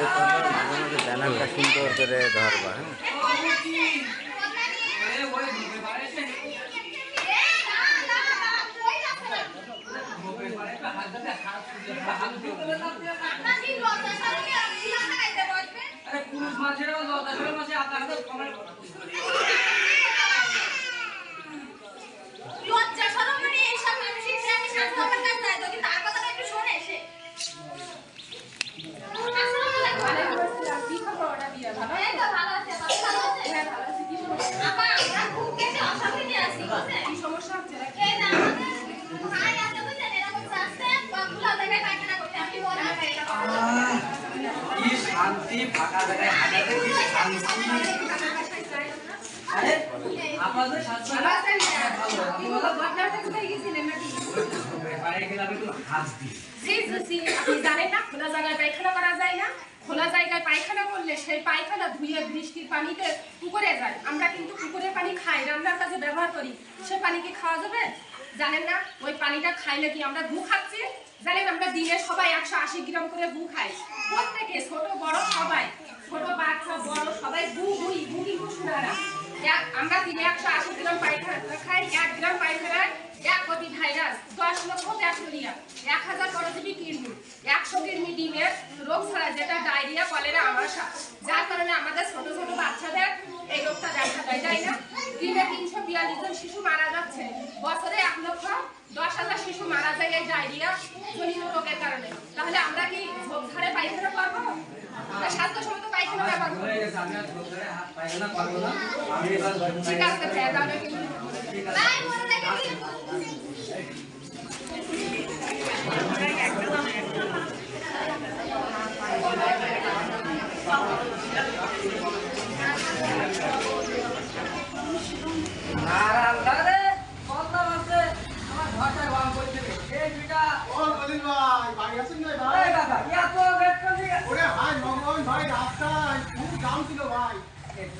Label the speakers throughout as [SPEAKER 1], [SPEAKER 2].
[SPEAKER 1] মাঝে মাঝে ব্যানারটা সুন্দর করে ধরবা হ্যাঁ
[SPEAKER 2] পুরুষ মাছের দশ মাসে আপনার
[SPEAKER 3] তার কথাটা একটু শোনে সে আসসালামু আলাইকুম এই তো ভালো আছে আপনি ভালো আছেন আপা আমরা খুব কেটে অশান্তিতে আছি বুঝছেন এই না আমাদের ভাই আছে বুঝছেন এরকম আসছে খোলা জায়গায় পায়খানা করতে আপনি বলেন
[SPEAKER 2] কি শান্তি ফাঁকা হাঁটাতে কি শান্তি আরে আপনাদের শান্তি
[SPEAKER 4] খোলা জায়গায় পায়খানা করা যায় না। খোলা জায়গায় পায়খানা করলে সেই পায়খানা ধুয়ে বৃষ্টির পানিতে পুকুরে যায়। আমরা কিন্তু পুকুরের পানি খাই রান্নার কাজে ব্যবহার করি। সে পানি কি খাওয়া যাবে? জানেন না, ওই পানিটা খাইলে কি আমরা গু খাচ্ছি? জানেন, আমরা দিনে সবাই একশো আশি গ্রাম করে গু খাই। প্রত্যেকে, ছোট, বড় সবাই, ছোট, বাচ্চা, বড় সবাই গু গুই গু কিন্তু শোনা না এক- আমরা দিনে একশো আশি গ্রাম পায়খানা খাই, এক গ্রাম পায়খানায় এক কোটি ভাইরাস, দশ লক্ষ ব্যাকটেরিয়া, এক হাজার পরজীবী কৃমি একশো কৃমি ডিমের রোগ ছাড়া যেটা ডায়রিয়া, কলেরা, আমাশা। যার কারণে আমাদের ছোট ছোট বাচ্চাদের এই রোগটা দেখা দেয়, তাই না? দিনে তিনশো বিয়াল্লিশ জন শিশু মারা যাচ্ছে। বছরে এক লক্ষ দশ হাজার শিশু মারা যায় এই ডায়রিয়া জনিত রোগের কারণে। তাহলে আমরা কি ঝোপ ঝাড়ে পায়খানা করব? স্বাস্থ্যসম্মত পায়খানা ব্যবহার করব?
[SPEAKER 2] হয়ে
[SPEAKER 4] ঠিক আছে ভাইয়া তাহলে কিন্তু
[SPEAKER 3] ভাই মনে রেখে দিন
[SPEAKER 2] আর আল্লাহ রে কত আছে আমার ঘরটা রং করতে হবে এই দুইটা
[SPEAKER 5] ও কলিন ভাই বাড়ি আছেন না ভাই
[SPEAKER 2] এই দাদা এত রেট করে
[SPEAKER 5] ওরে ভাই ভগবান ভাই রাস্তায় খুব জাম ছিল ভাই
[SPEAKER 2] তাইলে আপনি কি তো
[SPEAKER 5] ভাই, আমি কাজ-
[SPEAKER 2] আমি দাম কি একটু কম নেবেন
[SPEAKER 5] আমি কাজ কোথায় দিব রে ভাই লাখ কুড়ি যাওয়ালে মানে
[SPEAKER 2] শুরু করে শুরু
[SPEAKER 5] কোন
[SPEAKER 2] করে
[SPEAKER 5] দিন করব ভাই এই এই এই এই জন্য আগে করি ভাই দোকান আছে ভাই
[SPEAKER 2] করে করে করে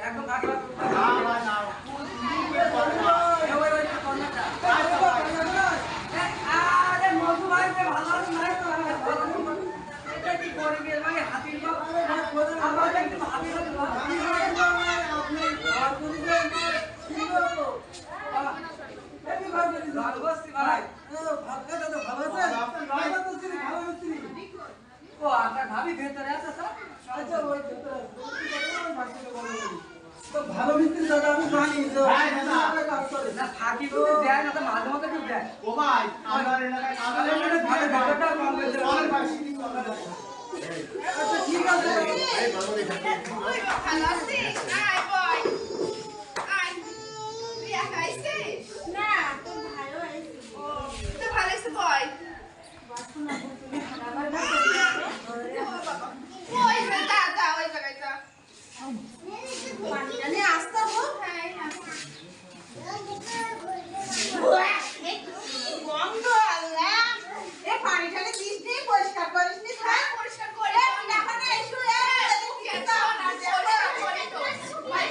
[SPEAKER 2] একদম কাটলা
[SPEAKER 5] না ভাই না
[SPEAKER 2] ওই ওই কর্নারটা আরে মধু ভাই রে ভালো নাই তো এটা কি করে গেল ভাই হাতির বাপ আমার একটু হাতির বাপ
[SPEAKER 5] আপনি
[SPEAKER 2] ভালোবাসি ভাই ও আপনার ভাবি ভেতরে আছে স্যার
[SPEAKER 6] ভালো মিস্ত্রি দাদা আমি জানি যে
[SPEAKER 5] ভাই, দাদা।
[SPEAKER 6] কাজ করে।
[SPEAKER 2] না থাকি বলে দেয় না তো মাঝে মাঝে দেয়
[SPEAKER 5] ও ভাই আমার এলাকায়
[SPEAKER 2] কম।
[SPEAKER 5] অনেক ভাই
[SPEAKER 6] আচ্ছা ঠিক আছে
[SPEAKER 3] ভালো বয় আয় তুই একা আইছিস না তোর ভালো আইছিস ও তো ভালো আছিস বয় ওই যে দাদা ওই জায়গায় যা পানিটা নিয়ে আসতে হোক হ্যাঁ গন্ধ আল্লাহ এ পানিটা দিস নি পরিষ্কার করিস নি হ্যাঁ পরিষ্কার করে এখন এসু এ পরিষ্কার করে তো ভাই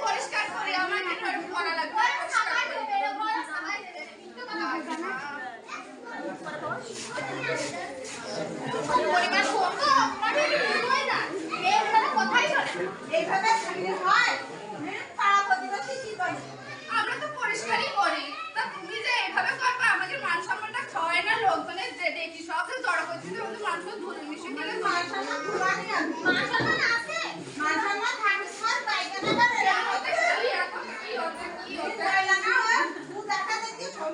[SPEAKER 3] পরিষ্কার করে আমাকে করা লাগবে পরিবার কত এইভাবে কোথায় চলে এইভাবে থাকলে হয় পাড়া প্রতিবেশী কি করে আমরা তো পরিষ্কারই করি তা তুমি যে এইভাবে করবে আমাদের মান সম্মানটা খাওয়ায় না লোকজনের যে দেখি সব যে জড়ো করছি যে আমাদের মান সম্মান ধরে মিশে গেলে মান সম্মান ধুলানি মান সম্মান আছে মান সম্মান থাকলে সব পায়খানাটা এরকম হতে খালি এখন কি হচ্ছে কি হচ্ছে না দু দেখা দেখি সমস্ত জায়গায় লাগাই এই মশামাছি বুঝছি না দানা মনে হচ্ছে দানা দানা মানুষ এরকম করে বলে এ কয় তুমি কয়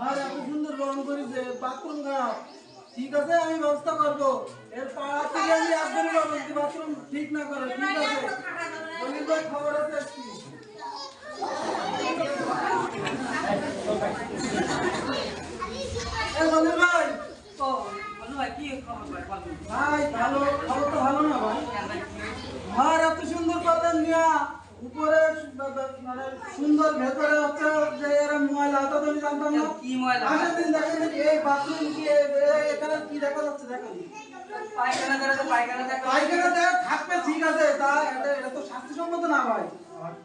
[SPEAKER 3] আরে
[SPEAKER 6] আপনি সুন্দর করেছে বাথরুম খারাপ ঠিক আছে আমি ব্যবস্থা করব। এর পাড়া থেকে আমি একবারই বলব যদি বাথরুম ঠিক না করে ঠিক আছে। খবর আছে ভাই।
[SPEAKER 2] ও ভাই কি খবর ভাই
[SPEAKER 6] ভালো খবর তো ভালো না ভাই? এত সুন্দর করলেন মিয়া উপরে মানে সুন্দর ভেতরে হচ্ছে যে জানতাম না
[SPEAKER 2] কি ময়লা?
[SPEAKER 6] আসেন দিন দেখেন এই বাথরুম কি এ- এ- এখানে কি দেখা যাচ্ছে দেখেন
[SPEAKER 2] পায়খানা করে তো পায়খানা দেখা
[SPEAKER 6] পায়খানা দেখ থাকবে ঠিক আছে তা এটা এটা তো স্বাস্থ্যসম্মত না ভাই।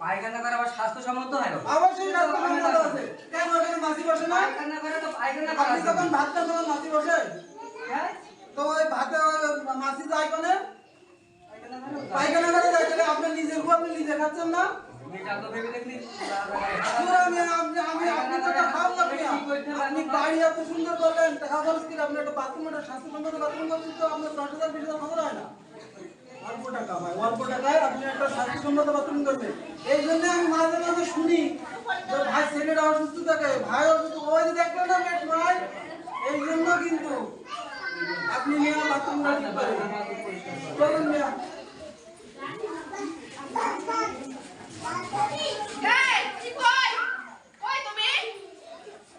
[SPEAKER 2] পায়খানা করে আবার স্বাস্থ্যসম্মত হয় না?
[SPEAKER 6] অবশ্যই স্বাস্থ্যসম্মত আছে। কেন ওখানে মাছি বসে না?
[SPEAKER 2] পায়খানা করে তো পায়খানা
[SPEAKER 6] আপনি যখন ভাত খান তখন মাছি বসে?
[SPEAKER 2] হ্যাঁ?
[SPEAKER 6] তো ওই ভাতে মাছি যায় কোনে?
[SPEAKER 2] পায়খানা করে
[SPEAKER 6] যায়। তাহলে আপনি নিজের উপর আপনি নিজে খাচ্ছেন না?
[SPEAKER 2] এটা তো ভেবে দেখলি
[SPEAKER 6] আমি আমি আপনি তো এটা খাওয়ান না আপনি। আপনি বাড়ি এত সুন্দর করলেন টাকা খরচ করে আপনি একটা বাথরুম একটা স্বাস্থ্যসম্মত বাথরুম করছেন তো, আপনার দশ হাজার, বিশ হাজার হয় না? অল্প টাকা টাকায় আপনি একটা স্বাস্থ্যসম্মত বাথরুম করবেন। এই জন্য আমি মাঝে মাঝে শুনি যে ভাই ছেলেটা অসুস্থ থাকে, ভাই অসুস্থ, ওই দেখলেন না পেট ভাই? এই জন্য কিন্তু আপনি নিয়ে বাথরুম ঠিক করেন চলুন মিয়া
[SPEAKER 3] এই, কি কই? কই তুমি?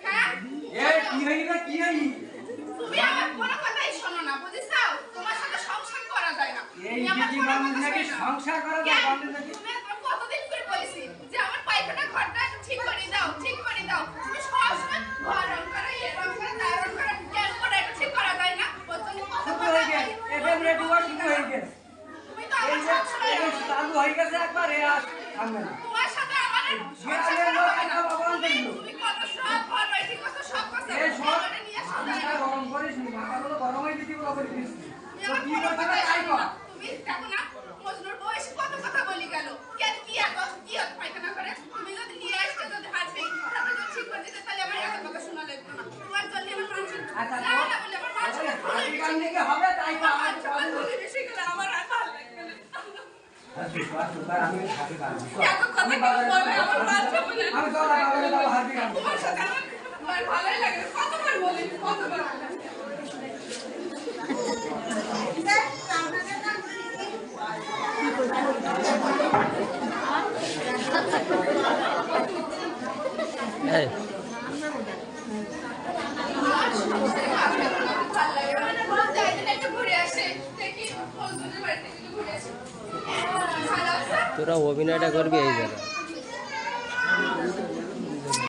[SPEAKER 3] হ্যাঁ?
[SPEAKER 2] এ কি হইল কি হইল
[SPEAKER 3] তুমি আমার কোনো কথাই শোনো না, বুঝেছ? তোমার সাথে সংসার করা যায় না।
[SPEAKER 2] এই
[SPEAKER 3] তুমি আমার
[SPEAKER 2] দিদি
[SPEAKER 3] কোনো
[SPEAKER 2] মানুষ
[SPEAKER 3] কথা
[SPEAKER 2] নাকি
[SPEAKER 3] শোনো না।
[SPEAKER 2] সংসার করা যায়
[SPEAKER 3] কেন?
[SPEAKER 2] বলেন নাকি
[SPEAKER 3] তুমি আমার কতদিন করে বলেছি যে আমার পায়খানা ঘরটা ঠিক করে দাও, ঠিক করে দাও। তুমি সবসময় ঘর রং করো, এ রং করো, তা রং করো। কেন করে এটা ঠিক করা যায় না? ওর জন্য কত
[SPEAKER 2] শুরু
[SPEAKER 3] কথা
[SPEAKER 2] হয়ে গেছে
[SPEAKER 3] বলি।
[SPEAKER 2] এফএম রেডিও শুরু হয়ে গেছে
[SPEAKER 3] তুমি তো
[SPEAKER 2] এই
[SPEAKER 3] আমার
[SPEAKER 2] যে
[SPEAKER 3] সবসময়
[SPEAKER 2] এই যে চালু হয়ে গেছে একবার এ আর থামবে না
[SPEAKER 3] তোমার সাথে আমার সংসার
[SPEAKER 2] বিড়ালের
[SPEAKER 3] করা
[SPEAKER 2] মতো
[SPEAKER 3] হয় না।
[SPEAKER 2] কথা বলতে
[SPEAKER 3] তুমি-
[SPEAKER 2] দিও।
[SPEAKER 3] তুমি কত সব ঘর বাড়ি কত সব কথা
[SPEAKER 2] এই সব
[SPEAKER 3] আমারে নিয়ে আসা যায়
[SPEAKER 2] মাথা
[SPEAKER 3] না।
[SPEAKER 2] গরম করিস নি মাথাগুলো গরম হয়ে দিদি বলে দিস
[SPEAKER 3] তুমি আমার
[SPEAKER 2] কি
[SPEAKER 3] কোনো
[SPEAKER 2] করতে
[SPEAKER 3] কথাই
[SPEAKER 2] তাই
[SPEAKER 3] শোনো
[SPEAKER 2] কর
[SPEAKER 3] না। তুমি দেখো না, মজনুর বউ এসে কত কথা বলি গেল। কেন কি এত কি এত পায়খানা করে? তুমি যদি নিয়ে আসতে যদি হাসি, তারপরে যদি ঠিক করে দিতে, তাহলে আমার এত কথা শোনা লাগতো না। তোমার জন্য আমার মান সম্মান-
[SPEAKER 2] আচ্ছা,
[SPEAKER 3] না, না বলে আমার মান সম্মান খুলে
[SPEAKER 2] হাসি
[SPEAKER 3] বেশি-
[SPEAKER 2] কান দিকে হবে তাই তো
[SPEAKER 3] আমার
[SPEAKER 2] আমার
[SPEAKER 3] মান সম্মান খুলে বেশি গেলে আমার আর ভালো লাগবে না।
[SPEAKER 2] আমি হাসি কান
[SPEAKER 3] এত কথা কেউ বলে, আমার মান সম্মান-
[SPEAKER 2] আমি তো বাবারে বাবা হাসি কান
[SPEAKER 3] তোমার সাথে আমার আমার ভালোই লাগে কতবার বলি কতবার ভালো লাগে মানে যাই দিন একটু ঘুরে আসে দেখি বন্ধুদের বাড়িতে একটু ঘুরে আসি ভালো আছে
[SPEAKER 7] তোরা অভিনয়টা করবি এই জায়গায়।